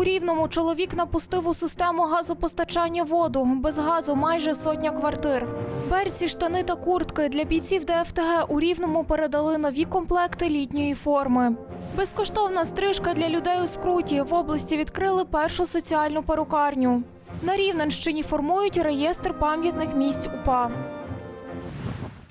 У Рівному чоловік напустив у систему газопостачання воду. Без газу майже сотня квартир. Берці, штани та куртки для бійців ДФТГ у Рівному передали нові комплекти літньої форми. Безкоштовна стрижка для людей у скруті. В області відкрили першу соціальну перукарню. На Рівненщині формують реєстр пам'ятних місць УПА.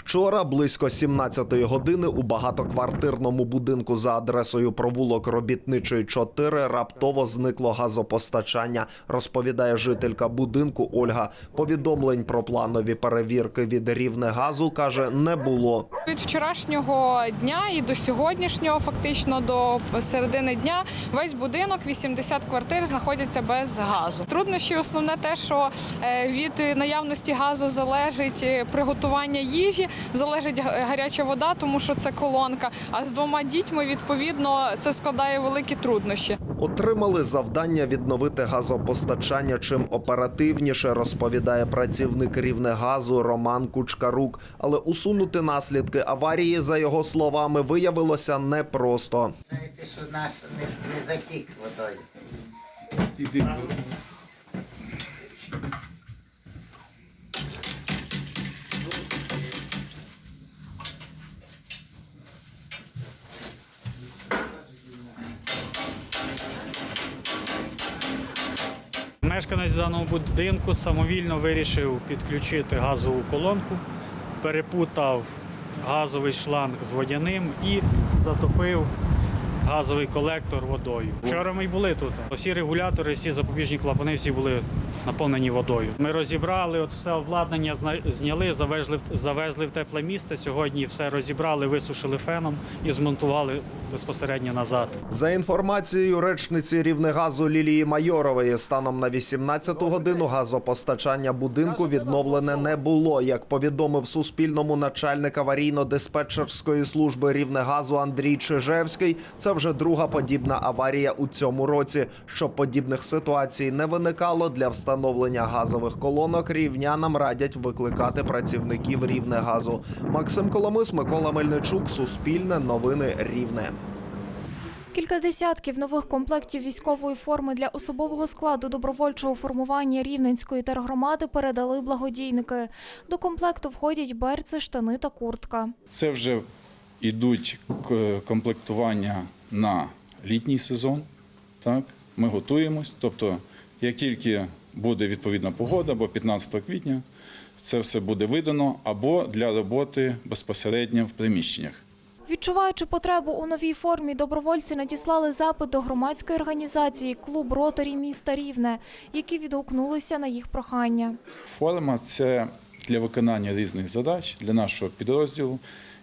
Вчора близько 17-ї години у багатоквартирному будинку за адресою провулок Робітничий 4 раптово зникло газопостачання, розповідає жителька будинку Ольга. Повідомлень про планові перевірки від Рівнегазу каже не було. Від вчорашнього дня і до сьогоднішнього, фактично до середини дня, весь будинок, 80 квартир знаходяться без газу. Труднощі основне те, що е, від наявності газу залежить е, приготування їжі, залежить гаряча вода, тому що це колонка. А з двома дітьми відповідно це складає великі труднощі. Отримали завдання відновити газопостачання чим оперативніше, розповідає працівник Рівнегазу Роман Кучкарук. Але усунути наслідки аварії, за його словами, виявилося непросто. Знаєте, що наш не, не затік водою. Мешканець даного будинку самовільно вирішив підключити газову колонку, перепутав газовий шланг з водяним і затопив газовий колектор водою. Вчора ми й були тут. Всі регулятори, всі запобіжні клапани, всі були наповнені водою. Ми розібрали, от все обладнання зняли, завезли, завезли в тепле місце. Сьогодні все розібрали, висушили феном і змонтували безпосередньо назад. За інформацією речниці Рівнегазу Лілії Майорової, станом на 18-ту годину газопостачання будинку відновлене не було. Як повідомив Суспільному начальник аварійно-диспетчерської служби Рівнегазу Андрій Чижевський, це вже друга подібна аварія у цьому році. Щоб подібних ситуацій не виникало для встановлення газових колонок, рівнянам радять викликати працівників Рівнегазу. Максим Коломис, Микола Мельничук, Суспільне, Новини Рівне. Кілька десятків нових комплектів військової форми для особового складу добровольчого формування Рівненської тергромади передали благодійники. До комплекту входять берці, штани та куртка. Це вже йдуть к- комплектування на літній сезон. Так? Ми готуємось. Тобто, як тільки буде відповідна погода, або 15 квітня, це все буде видано або для роботи безпосередньо в приміщеннях. Відчуваючи потребу у новій формі, добровольці надіслали запит до громадської організації Клуб Ротарі міста Рівне, які відгукнулися на їх прохання. Форма це для виконання різних задач для нашого підрозділу.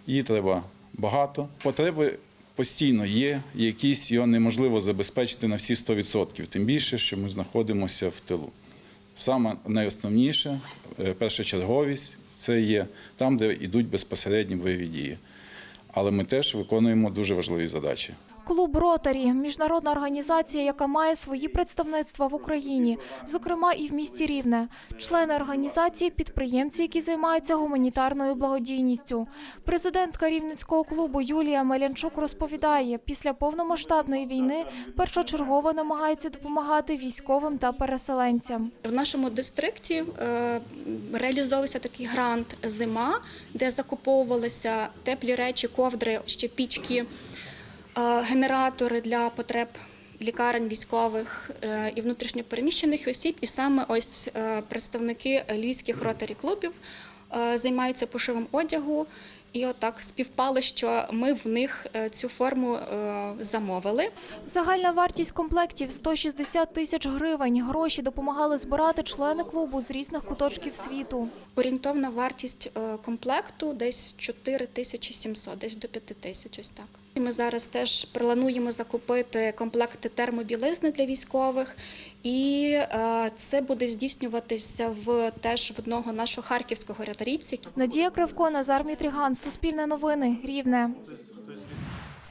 Її треба багато. Потреби постійно є, якісь його неможливо забезпечити на всі 100%, тим більше, що ми знаходимося в тилу. Саме найосновніше, е, першочерговість це є там, де йдуть безпосередні бойові дії. Але ми теж виконуємо дуже важливі задачі. Клуб Ротарі міжнародна організація, яка має свої представництва в Україні, зокрема і в місті Рівне. Члени організації підприємці, які займаються гуманітарною благодійністю. Президентка рівненського клубу Юлія Мелянчук розповідає, після повномасштабної війни першочергово намагаються допомагати військовим та переселенцям. В нашому дистрикті е, реалізовувався такий грант Зима, де закуповувалися теплі речі, ковдри, ще пічки, генератори для потреб лікарень військових е, і внутрішньопереміщених осіб. І саме ось е, представники львівських ротарі клубів е, займаються пошивом одягу. І отак співпало, що ми в них е, цю форму е, замовили. Загальна вартість комплектів 160 тисяч гривень. Гроші допомагали збирати члени клубу з різних куточків світу. Орієнтовна вартість е, комплекту десь 4700, десь до 5000, ось так. Ми зараз теж плануємо закупити комплекти термобілизни для військових, і е, це буде здійснюватися в теж в одного нашого харківського рятарівця. Надія Кривко, Назар Мітріган, Суспільне новини, Рівне.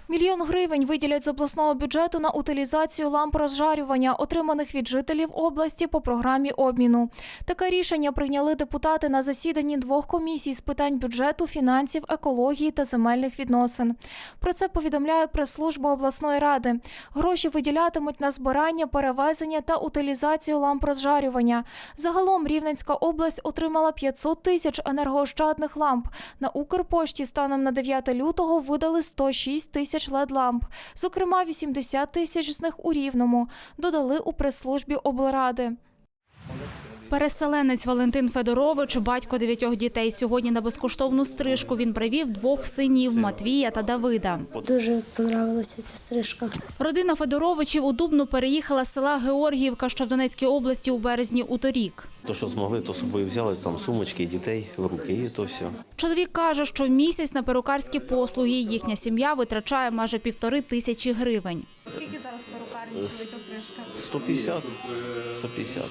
Мільйон гривень виділять з обласного бюджету на утилізацію ламп розжарювання, отриманих від жителів області по програмі обміну. Таке рішення прийняли депутати на засіданні двох комісій з питань бюджету, фінансів, екології та земельних відносин. Про це повідомляє прес-служба обласної ради. Гроші виділятимуть на збирання, перевезення та утилізацію ламп розжарювання. Загалом Рівненська область отримала 500 тисяч енергоощадних ламп. На Укрпошті станом на 9 лютого видали 106 тисяч LED-ламп. Зокрема, 80 тисяч з них у Рівному. Додали у прес-службі облради. Переселенець Валентин Федорович, батько дев'ятьох дітей. Сьогодні на безкоштовну стрижку він привів двох синів Матвія та Давида. Дуже подобалася ця стрижка. Родина Федоровичів у Дубну переїхала з села Георгіївка, що в Донецькій області у березні у торік. То, що змогли, то собою взяли там сумочки, дітей в руки, і то все. Чоловік каже, що в місяць на перукарські послуги їхня сім'я витрачає майже півтори тисячі гривень. 150. 150.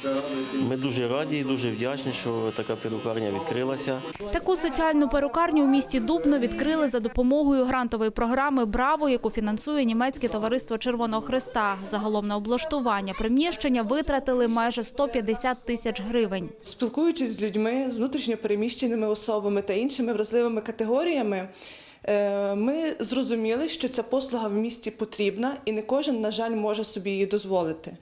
Ми дуже раді і дуже вдячні, що така перукарня відкрилася. Таку соціальну перукарню у місті Дубно відкрили за допомогою грантової програми Браво, яку фінансує німецьке товариство Червоного Христа. Загалом на облаштування приміщення витратили майже 150 тисяч гривень. Спілкуючись з людьми, з внутрішньопереміщеними особами та іншими вразливими категоріями, ми зрозуміли, що ця послуга в місті потрібна і не кожен, на жаль, може собі її дозволити.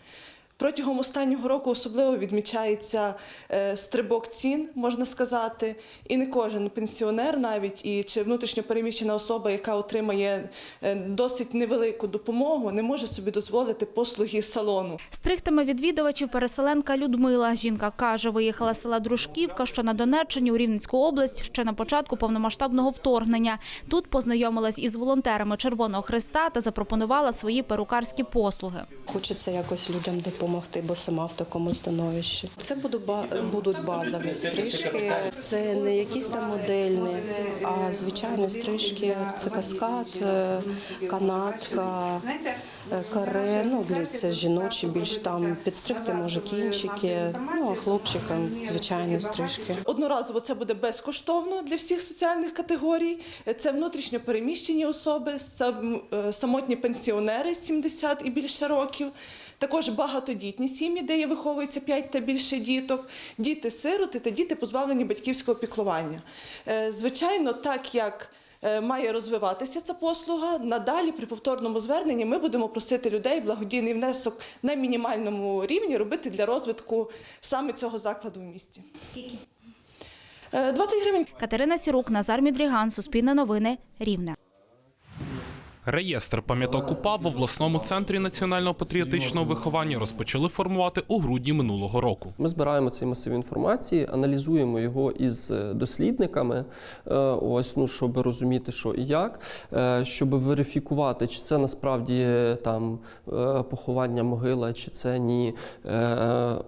Протягом останнього року особливо відмічається е, стрибок цін, можна сказати, і не кожен пенсіонер, навіть і чи внутрішньопереміщена особа, яка отримає е, досить невелику допомогу, не може собі дозволити послуги салону. Стригтиме відвідувачів переселенка Людмила. Жінка каже, виїхала з села Дружківка, що на Донеччині у Рівненську область ще на початку повномасштабного вторгнення. Тут познайомилась із волонтерами Червоного Христа та запропонувала свої перукарські послуги. Хочеться якось людям допомогти, бо сама в такому становищі. Це будуть ба- базові стрижки. Це не якісь там модельні, а звичайні стрижки. Це каскад, е, канатка, е, каре. Ну для це жіночі, більш там підстригти може кінчики. Ну а хлопчикам звичайні стрижки. Одноразово це буде безкоштовно для всіх соціальних категорій. Це внутрішньо переміщені особи, сам- е, самотні пенсіонери 70 і більше років. Також багатодітні сім'ї, де є виховується 5 та більше діток, діти-сироти та діти позбавлені батьківського піклування. Е, Звичайно, так як е, має розвиватися ця послуга, надалі при повторному зверненні ми будемо просити людей благодійний внесок на мінімальному рівні робити для розвитку саме цього закладу в місті. Скільки? 20 гривень. Катерина Сірук, Назар Мідріган, Суспільне новини, Рівне. Реєстр пам'яток УПА в обласному центрі національного патріотичного виховання розпочали формувати у грудні минулого року. Ми збираємо цей масив інформації, аналізуємо його із е, дослідниками, е, ось ну щоб розуміти, що і як, е, щоб верифікувати, чи це насправді там поховання могила, чи це ні.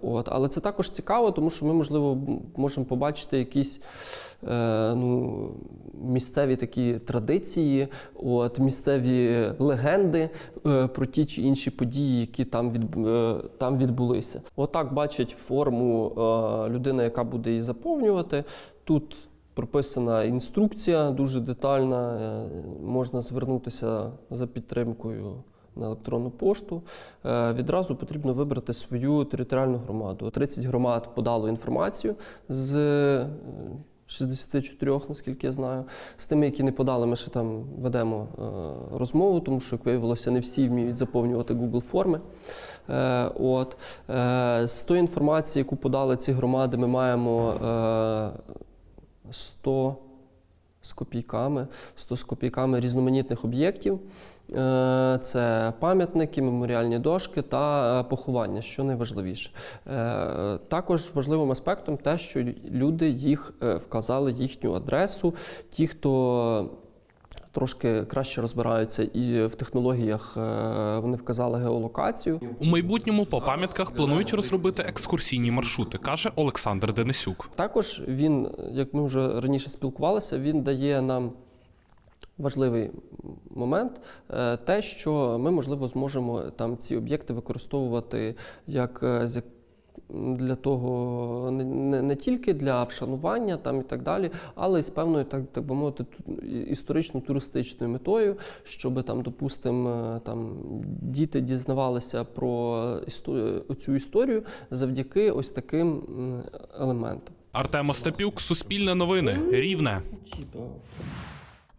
От, але це також цікаво, тому що ми можливо можемо побачити якісь. Е, Ну, місцеві такі традиції, от місцеві легенди е, про ті чи інші події, які там від е, там відбулися. Отак бачить форму людина, яка буде її заповнювати. Тут прописана інструкція дуже детальна. Можна звернутися за підтримкою. На електронну пошту відразу потрібно вибрати свою територіальну громаду. 30 громад подало інформацію з 64, наскільки я знаю. З тими, які не подали, ми ще там ведемо е, розмову, тому що, як виявилося, не всі вміють заповнювати Google форми. Е, От. Е, З тої інформації, яку подали ці громади, ми маємо е, 100 з копійками, 100 з копійками різноманітних об'єктів. Е, Це пам'ятники, меморіальні дошки та е, поховання, що найважливіше. Е, Також важливим аспектом те, що люди їх вказали їхню адресу. Ті, хто трошки краще розбираються і в технологіях, е, вони вказали геолокацію. У майбутньому по пам'ятках планують розробити екскурсійні маршрути, каже Олександр Денисюк. Також він, як ми вже раніше спілкувалися, він дає нам важливий момент, е, те, що ми, можливо, зможемо там ці об'єкти використовувати як е, з для того не, не, не тільки для вшанування там і так далі, але й з певною, так, так би мовити, ту- історично-туристичною метою, щоб там, допустимо, там діти дізнавалися про істо- цю історію завдяки ось таким елементам. Артем Остапюк, Суспільне новини, Рівне.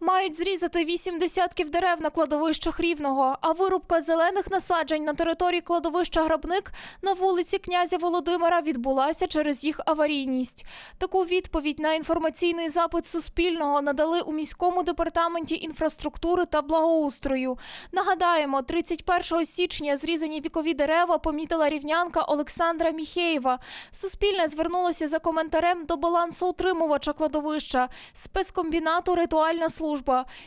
Мають зрізати вісім десятків дерев на кладовищах Рівного, а вирубка зелених насаджень на території кладовища Грабник на вулиці князя Володимира відбулася через їх аварійність. Таку відповідь на інформаційний запит Суспільного надали у міському департаменті інфраструктури та благоустрою. Нагадаємо, 31 січня зрізані вікові дерева помітила рівнянка Олександра Міхеєва. Суспільне звернулося за коментарем до балансоутримувача кладовища спецкомбінату Ритуальна служба.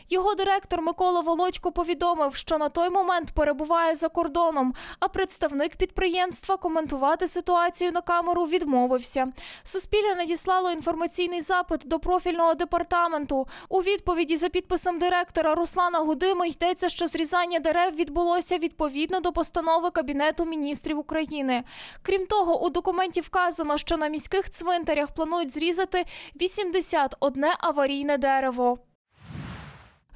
Його директор Микола Володько повідомив, що на той момент перебуває за кордоном, а представник підприємства коментувати ситуацію на камеру відмовився. Суспільне надіслало інформаційний запит до профільного департаменту. У відповіді за підписом директора Руслана Гудими йдеться, що зрізання дерев відбулося відповідно до постанови Кабінету міністрів України. Крім того, у документі вказано, що на міських цвинтарях планують зрізати 81 аварійне дерево.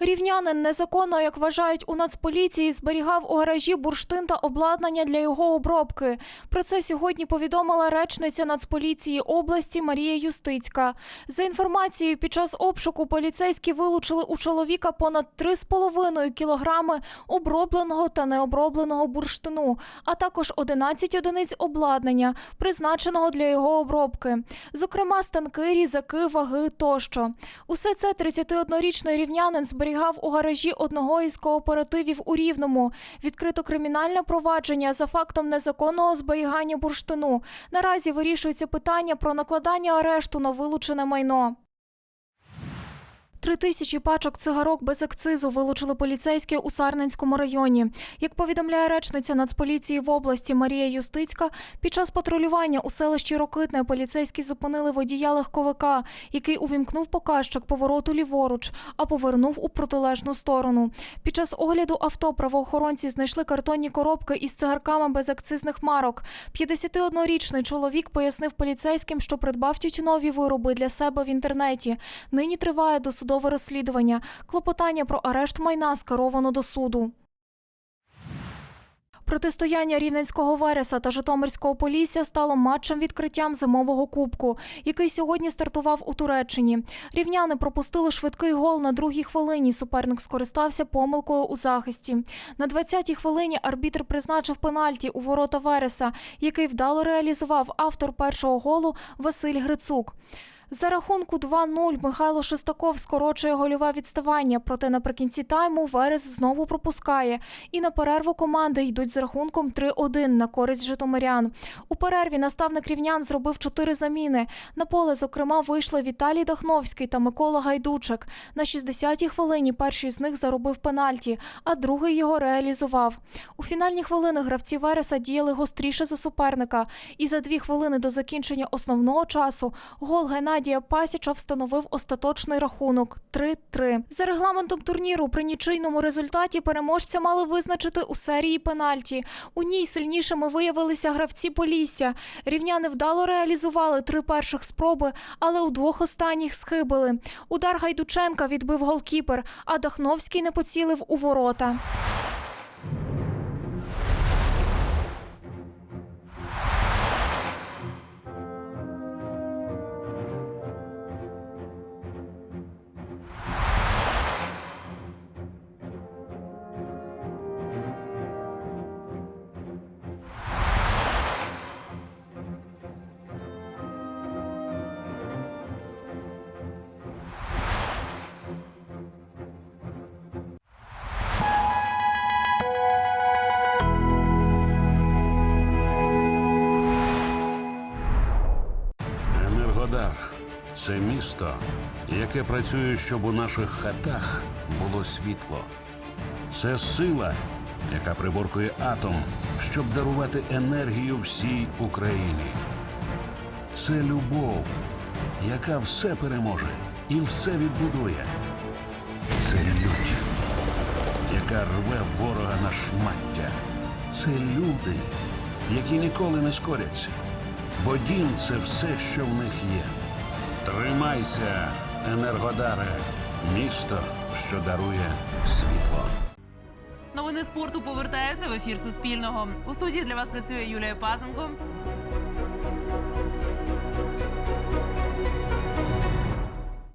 Рівнянин незаконно, як вважають у Нацполіції, зберігав у гаражі бурштин та обладнання для його обробки. Про це сьогодні повідомила речниця Нацполіції області Марія Юстицька. За інформацією, під час обшуку поліцейські вилучили у чоловіка понад 3,5 кілограми обробленого та необробленого бурштину, а також 11 одиниць обладнання, призначеного для його обробки. Зокрема, станки, різаки, ваги тощо. Усе це 31-річний рівнянин зберігав у гаражі одного із кооперативів у Рівному. Відкрито кримінальне провадження за фактом незаконного зберігання бурштину. Наразі вирішується питання про накладання арешту на вилучене майно. Три тисячі пачок цигарок без акцизу вилучили поліцейські у Сарненському районі. Як повідомляє речниця Нацполіції в області Марія Юстицька, під час патрулювання у селищі Рокитне поліцейські зупинили водія легковика, який увімкнув показчик повороту ліворуч, а повернув у протилежну сторону. Під час огляду авто правоохоронці знайшли картонні коробки із цигарками без акцизних марок. 51-річний чоловік пояснив поліцейським, що придбав тютюнові вироби для себе в інтернеті. Нині триває досудове розслідування. Клопотання про арешт майна скеровано до суду. Протистояння Рівненського Вереса та Житомирського Полісся стало матчем відкриттям зимового кубку, який сьогодні стартував у Туреччині. Рівняни пропустили швидкий гол на другій хвилині. Суперник скористався помилкою у захисті. На 20-й хвилині арбітр призначив пенальті у ворота Вереса, який вдало реалізував автор першого голу Василь Грицук. За рахунку 2-0 Михайло Шестаков скорочує гольове відставання, проте наприкінці тайму Верес знову пропускає. І на перерву команди йдуть з рахунком 3-1 на користь житомирян. У перерві наставник рівнян зробив чотири заміни. На поле, зокрема, вийшли Віталій Дахновський та Микола Гайдучик. На 60-й хвилині перший з них заробив пенальті, а другий його реалізував. У фінальні хвилини гравці Вереса діяли гостріше за суперника. І за дві хвилини до закінчення основного часу гол Геннадія Пасіча встановив остаточний рахунок 3-3. За регламентом турніру при нічийному результаті переможця мали визначити у серії пенальті. У ній сильнішими виявилися гравці Полісся. Рівняни вдало реалізували три перших спроби, але у двох останніх схибили. Удар Гайдученка відбив голкіпер, а Дахновський не поцілив у ворота. Це місто, яке працює, щоб у наших хатах було світло. Це сила, яка приборкує атом, щоб дарувати енергію всій Україні. Це любов, яка все переможе і все відбудує. Це лють, яка рве ворога на шмаття. Це люди, які ніколи не скоряться. бо дім це все, що в них є. Тримайся, енергодаре, місто, що дарує світло. Новини спорту повертаються в ефір Суспільного. У студії для вас працює Юлія Пазенко.